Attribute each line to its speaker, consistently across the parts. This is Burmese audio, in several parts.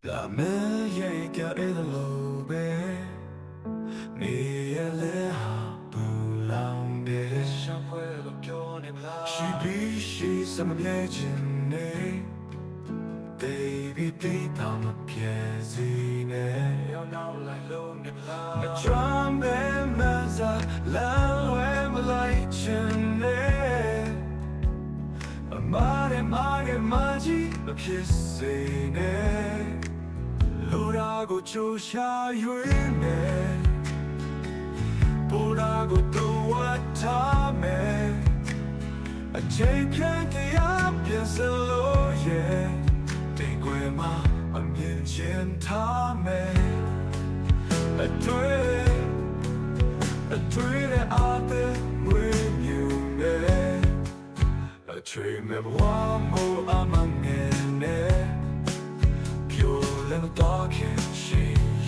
Speaker 1: 남의 얘기이들로베 니엘레 하불랑베
Speaker 2: 샤프에로 껴니블라
Speaker 1: 시비시 삼예진네 Baby 비담아 피해지네
Speaker 2: 나
Speaker 1: 트럼베 맞아 랄웨 말라이치네 말해 말해 마지 너 키스이네 ကိုချိုးရှာရွေးမယ်ပေါ်လာကိုတို့ဝတ်ထားမယ်အချိန်ပြန်တရားပြန်စလို့ရဲ့တိတ်ွယ်မှာအမြင်ချင်းထားမယ်အတွေ့အတွေ့ရအတဲ့မွေးမြူမယ်အချိန်မဘဝမို့အမငယ်နဲ့ dark hair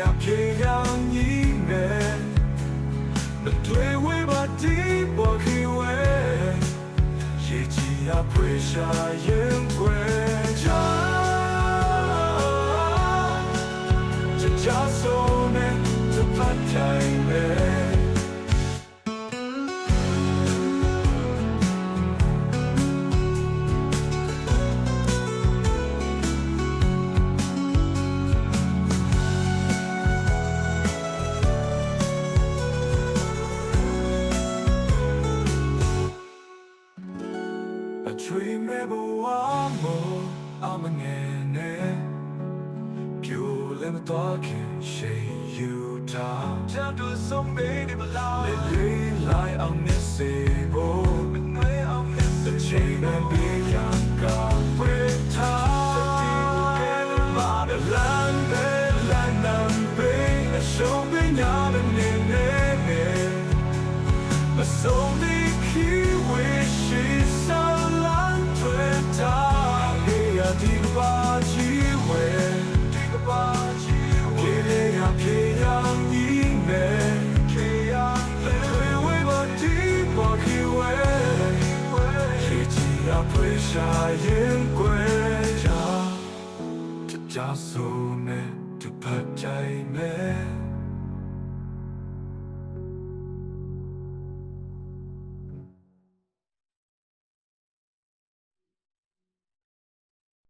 Speaker 1: ရာဖြေရောင်ကြီးနဲ့မတွေ့ဝေးပါဒီပေါ်ခွေရေကြီးအဖွေရှာရေအချွေမဲ့ဘဝမို့အမငယ်နဲ့ပြိုလဲမတော်ခင်ရှိယူတာ
Speaker 2: ချမ်းတို့ဆုံးမေးနေမလား
Speaker 1: လေလေးလိုက်အောင်နေစေဖို့မ
Speaker 2: ငွေအောင်နေစ
Speaker 1: ေချိန်နဲ့ပြီးရန်ကဝေးထားဆုံးဒီ key wish is 下烟归家，这枷锁没，这怕债没。